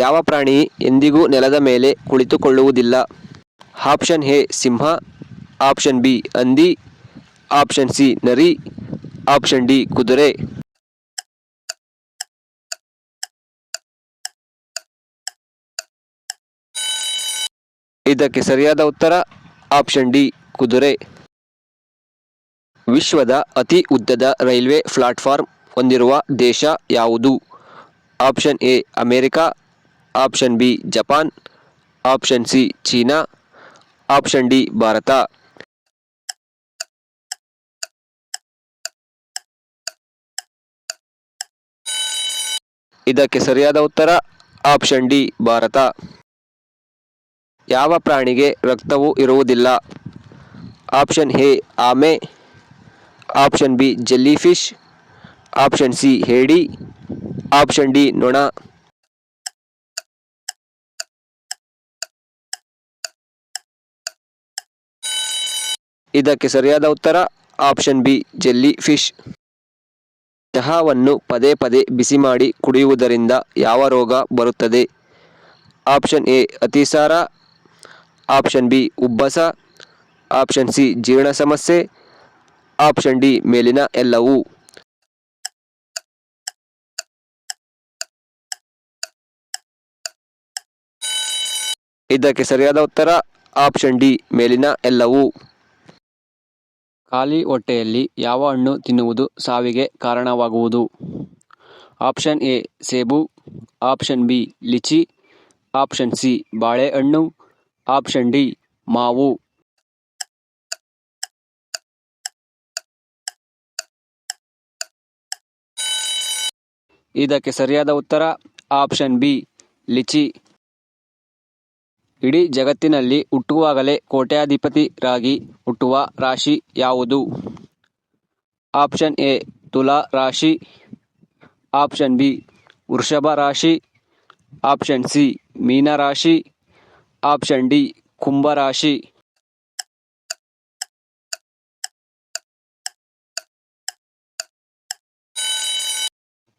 ಯಾವ ಪ್ರಾಣಿ ಎಂದಿಗೂ ನೆಲದ ಮೇಲೆ ಕುಳಿತುಕೊಳ್ಳುವುದಿಲ್ಲ? ಆಪ್ಷನ್ ಎ, ಸಿಂಹ. ಆಪ್ಷನ್ ಬಿ, ಹಂದಿ. ಆಪ್ಷನ್ ಸಿ, ನರಿ. ಆಪ್ಷನ್ ಡಿ, ಕುದುರೆ. ಇದಕ್ಕೆ ಸರಿಯಾದ ಉತ್ತರ, ಆಪ್ಷನ್ ಡಿ, ಕುದುರೆ. ವಿಶ್ವದ ಅತಿ ಉದ್ದದ ರೈಲ್ವೆ ಪ್ಲಾಟ್ಫಾರ್ಮ್ ಹೊಂದಿರುವ ದೇಶ ಯಾವುದು? Option A, America. Option B Japan, option C China, option D Bharat. ಇದಕ್ಕೆ ಸರಿಯಾದ ಉತ್ತರ ಆಪ್ಷನ್ ಡಿ ಭಾರತ. ಯಾವ ಪ್ರಾಣಿಗೆ ರಕ್ತವು ಇರುವುದಿಲ್ಲ? ಆಪ್ಷನ್ ಎ ಆಮೆ, option B jelly fish option C ಹೇಡಿ, option D ನೊಣ. ಇದಕ್ಕೆ ಸರಿಯಾದ ಉತ್ತರ ಆಪ್ಷನ್ ಬಿ, ಜೆಲ್ಲಿ ಫಿಶ್. ಚಹಾವನ್ನು ಪದೇ ಪದೇ ಬಿಸಿ ಮಾಡಿ ಕುಡಿಯುವುದರಿಂದ ಯಾವ ರೋಗ ಬರುತ್ತದೆ? ಆಪ್ಷನ್ ಎ, ಅತಿಸಾರ. ಆಪ್ಷನ್ ಬಿ, ಉಬ್ಬಸ. ಆಪ್ಷನ್ ಸಿ, ಜೀರ್ಣ ಸಮಸ್ಯೆ. ಆಪ್ಷನ್ ಡಿ, ಮೇಲಿನ ಎಲ್ಲವೂ. ಇದಕ್ಕೆ ಸರಿಯಾದ ಉತ್ತರ ಆಪ್ಷನ್ ಡಿ, ಮೇಲಿನ ಎಲ್ಲವೂ. ಖಾಲಿ ಹೊಟ್ಟೆಯಲ್ಲಿ ಯಾವ ಹಣ್ಣು ತಿನ್ನುವುದು ಸಾವಿಗೆ ಕಾರಣವಾಗುವುದು? ಆಪ್ಷನ್ ಎ, ಸೇಬು. Option B, litchi. Option C, ಬಾಳೆಹಣ್ಣು. ಆಪ್ಷನ್ ಡಿ, ಮಾವು. ಇದಕ್ಕೆ ಸರಿಯಾದ ಉತ್ತರ ಆಪ್ಷನ್ ಬಿ, ಲಿಚಿ. ಇಡೀ ಜಗತ್ತಿನಲ್ಲಿ ಹುಟ್ಟುವಾಗಲೇ ಕೋಟ್ಯಾಧಿಪತಿರಾಗಿ ಹುಟ್ಟುವ ರಾಶಿ ಯಾವುದು? ಆಪ್ಷನ್ ಎ, ತುಲಾ ರಾಶಿ. ಆಪ್ಷನ್ ಬಿ, ವೃಷಭ ರಾಶಿ. ಆಪ್ಷನ್ ಸಿ, ಮೀನ ರಾಶಿ. ಆಪ್ಷನ್ ಡಿ, ಕುಂಭ ರಾಶಿ.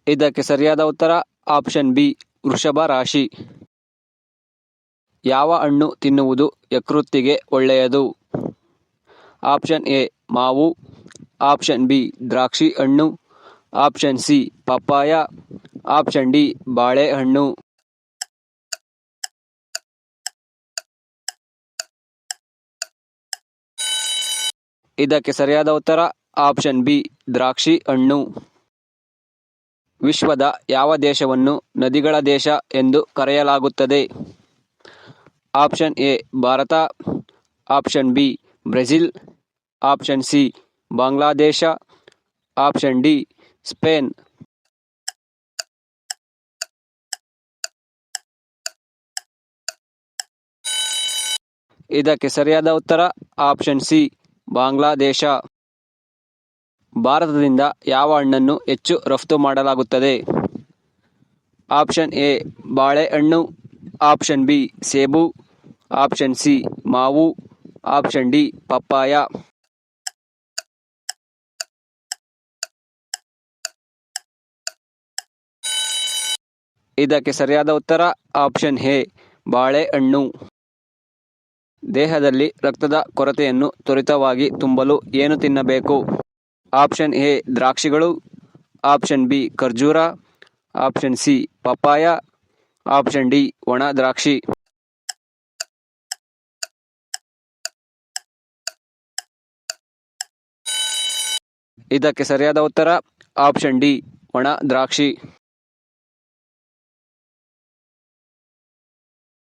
ಇದಕ್ಕೆ ಸರಿಯಾದ ಉತ್ತರ ಆಪ್ಷನ್ ಬಿ, ವೃಷಭ ರಾಶಿ. ಯಾವ ಹಣ್ಣು ತಿನ್ನುವುದು ಯಕೃತ್ತಿಗೆ ಒಳ್ಳೆಯದು? ಆಪ್ಷನ್ ಎ, ಮಾವು. ಆಪ್ಷನ್ ಬಿ, ದ್ರಾಕ್ಷಿ ಹಣ್ಣು. Option C, papaya. Option D, ಬಾಳೆಹಣ್ಣು. ಇದಕ್ಕೆ ಸರಿಯಾದ ಉತ್ತರ, ಆಪ್ಷನ್ ಬಿ, ದ್ರಾಕ್ಷಿ ಹಣ್ಣು. ವಿಶ್ವದ ಯಾವ ದೇಶವನ್ನು ನದಿಗಳ ದೇಶ ಎಂದು ಕರೆಯಲಾಗುತ್ತದೆ? Option A, Bharat. Option B, Brazil. Option C, Bangladesh. Option D, Spain. ಇದಕ್ಕೆ ಸರಿಯಾದ ಉತ್ತರ, ಆಪ್ಷನ್ ಸಿ, ಬಾಂಗ್ಲಾದೇಶ. ಭಾರತದಿಂದ ಯಾವ ಹಣ್ಣನ್ನು ಹೆಚ್ಚು ರಫ್ತು ಮಾಡಲಾಗುತ್ತದೆ? ಆಪ್ಷನ್ ಎ, ಬಾಳೆಹಣ್ಣು. ಆಪ್ಷನ್ ಬಿ, ಸೇಬು. ಆಪ್ಷನ್ ಸಿ, ಮಾವು. Option D, papaya. ಇದಕ್ಕೆ ಸರಿಯಾದ ಉತ್ತರ, ಆಪ್ಷನ್ ಹೇ ಬಾಳೆಹಣ್ಣು. ದೇಹದಲ್ಲಿ ರಕ್ತದ ಕೊರತೆಯನ್ನು ತ್ವರಿತವಾಗಿ ತುಂಬಲು ಏನು ತಿನ್ನಬೇಕು? ಆಪ್ಷನ್ ಎ, ದ್ರಾಕ್ಷಿಗಳು. ಆಪ್ಷನ್ ಬಿ, ಖರ್ಜೂರ. Option C, papaya. Option D, ಒಣ ದ್ರಾಕ್ಷಿ. ಇದಕ್ಕೆ ಸರಿಯಾದ ಉತ್ತರ ಆಪ್ಷನ್ ಡಿ. ಒಣ ದ್ರಾಕ್ಷಿ.